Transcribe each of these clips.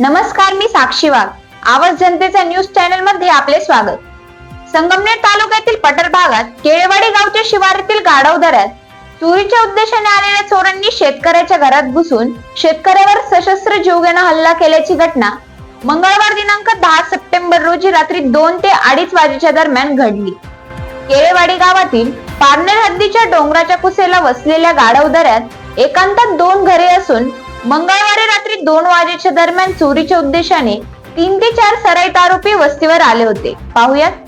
नमस्कार मी साक्षी वाघ. आवाज जनतेचा न्यूज चॅनलमध्ये आपले स्वागत. संगमनेर तालुक्यातील पटर भागात केळवाडी गावच्या शिवारातील गाढव दऱ्यात चोरीच्या उद्देशाने आलेल्या चोरांनी शेतकऱ्याच्या घरात घुसून शेतकऱ्यावर सशस्त्र जीवघेणा हल्ला केल्याची घटना मंगळवार दिनांक दहा सप्टेंबर रोजी रात्री दोन ते अडीच वाजेच्या दरम्यान घडली. केळेवाडी गावातील पारनेर हद्दीच्या डोंगराच्या कुसेला वसलेल्या गाढव दऱ्यात एकांतात दोन घरे असून मंगळवार रात्री दोन वाजेच्या दरम्यान चोरीच्या उद्देशाने तीन ते चार सराईत आरोपी वस्तीवर आले होते. पाहुयात.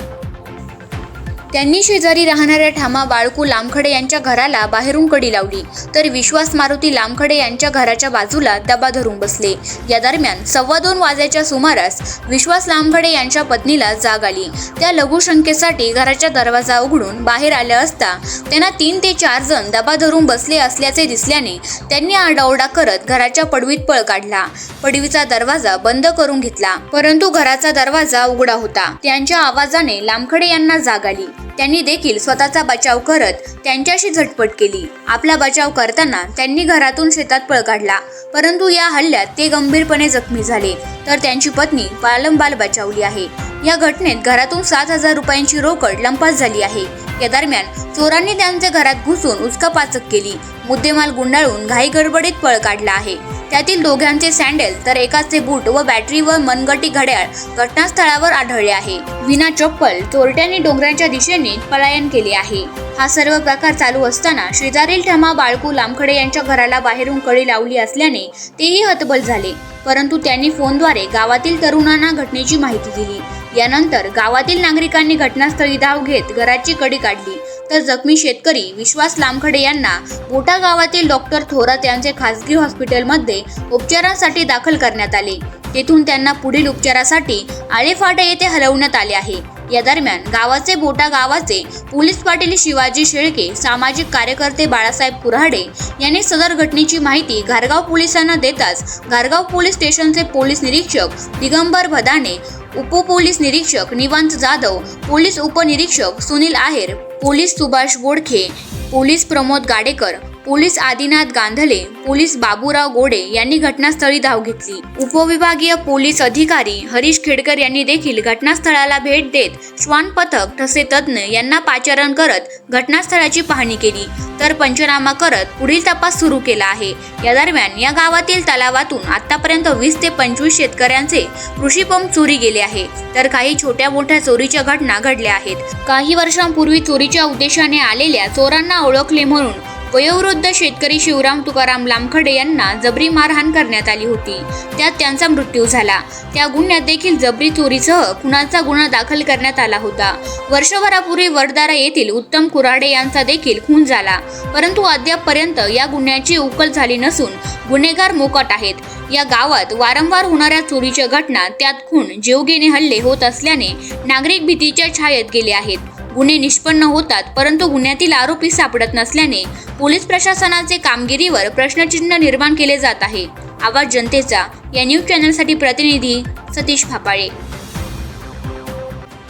त्यांनी शेजारी राहणाऱ्या ठामा बाळकू लामखडे यांच्या घराला बाहेरून कडी लावली. तर विश्वास मारुती लामखडे यांच्या घराच्या बाजूला दबा धरून बसले. या दरम्यान सव्वा दोन वाजेच्या सुमारास विश्वास लामखडे यांच्या पत्नीला जाग आली. त्या लघुशंकेसाठी घराचा दरवाजा उघडून बाहेर आल्या असता त्यांना तीन ते चार जण दबा धरून बसले असल्याचे दिसल्याने त्यांनी आरडाओरडा करत घराच्या पडवीत पळ काढला. पडवीचा दरवाजा बंद करून घेतला. परंतु घराचा दरवाजा उघडा होता. त्यांच्या आवाजाने लामखडे यांना जाग आली. त्यांनी देखील स्वतःचा बचाव करत त्यांच्याशी झटपट केली. आपला बचाव करताना त्यांनी घरातून शेतात पळ काढला. परंतु या हल्ल्यात ते गंभीरपणे जखमी झाले. तर त्यांची पत्नी पालंबाल बचावली आहे. या घटनेत घरातून सात हजार रुपयांची रोकड लंपास झाली आहे. या दरम्यान चोरांनी त्यांच्या घरात घुसून उचकापाचक केली. मुद्देमाल गुंडाळून घाई गडबडीत पळ काढला आहे. त्यातील दोघांचे सँडल तर एकाचे बूट व बॅटरीवर मनगटी घड्याळ घटनास्थळावर आढळले आहे. विना चप्पल चोरट्यांनी डोंगराच्या दिशेने पलायन केले आहे. हा सर्व प्रकार चालू असताना शेजारील ठमा बाळकू लामखडे यांच्या घराला बाहेरून कडी लावली असल्याने तेही हतबल झाले. परंतु त्यांनी फोनद्वारे गावातील तरुणांना घटनेची माहिती दिली. यानंतर गावातील नागरिकांनी घटनास्थळी धाव घेत घराची कडी काढली. तर जखमी शेतकरी विश्वास लामखडे यांना मोठा गावातील डॉक्टर थोरात यांचे खासगी हॉस्पिटलमध्ये उपचारांसाठी दाखल करण्यात आले. तेथून त्यांना पुढील उपचारासाठी आळेफाटा येथे हलवण्यात आले आहे. या दरम्यान गावाचे बोटा गावाचे पोलीस पाटील शिवाजी शेळके सामाजिक कार्यकर्ते बाळासाहेब कुऱ्हाडे यांनी सदर घटनेची माहिती घारगाव पोलिसांना देताच घारगाव पोलीस स्टेशनचे पोलीस निरीक्षक दिगंबर भदाने उपपोलीस निरीक्षक निवांत जाधव पोलीस उपनिरीक्षक Sunil Aher police Subhash Bodkhe police Pramod Gadekar police Adinath Gandhale police Baburao Gode यांनी घटनास्थळी धाव घेतली. उपविभागीय पोलीस अधिकारी हरीश खेडकर यांनी देखील घटनास्थळाला भेट देत श्वान पथक ठसे तज्ज्ञ यांना पाचारण करत घटनास्थळाची पाहणी केली. तर पंचनामा करत पुढील तपास सुरू केला आहे. या दरम्यान या गावातील तलावातून आतापर्यंत वीस ते पंचवीस शेतकऱ्यांचे कृषी पंप चोरी गेले आहे. तर काही छोट्या मोठ्या चोरीच्या घटना घडल्या आहेत. काही वर्षांपूर्वी चोरीच्या उद्देशाने आलेल्या चोरांना ओळखले म्हणून वयोवृद्ध शेतकरी शिवराम तुकाराम लामखडे यांना जबरी मारहाण करण्यात आली होती. त्यात त्यांचा मृत्यू झाला. त्या गुन्ह्यात देखील जबरी चोरीसह खुनाचा गुन्हा दाखल करण्यात आला होता. वर्षभरापूर्वी वडदारा येथील उत्तम कुराडे यांचा देखील खून झाला. परंतु अद्यापपर्यंत या गुन्ह्याची उकल झाली नसून गुन्हेगार मोकट आहेत. या गावात वारंवार होणाऱ्या चोरीच्या घटना त्यात खून जीवघेणे हल्ले होत असल्याने नागरिक भीतीच्या छायेत गेले आहेत. गुन्हे निष्पन्न होतात परंतु गुन्ह्यातील आरोपी सापडत नसल्याने पोलीस प्रशासनाचे कामगिरीवर प्रश्नचिन्ह निर्माण केले जात आहे आवाज जनतेचा या न्यूज चॅनलसाठी प्रतिनिधी सतीश फापाळे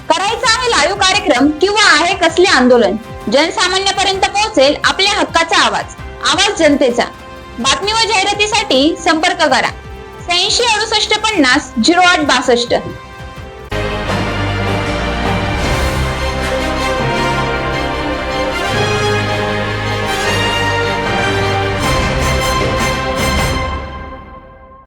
करायचा आहे लाईव्ह कार्यक्रम किंवा आहे कसले आंदोलन? जनसामान्यापर्यंत पोहोचेल आपल्या हक्काचा आवाज आवाज जनतेचा. बातमी व जाहिरातीसाठी संपर्क करा. शहाऐंशी अडुसष्ट पन्नास झिरो आठ बासष्ट.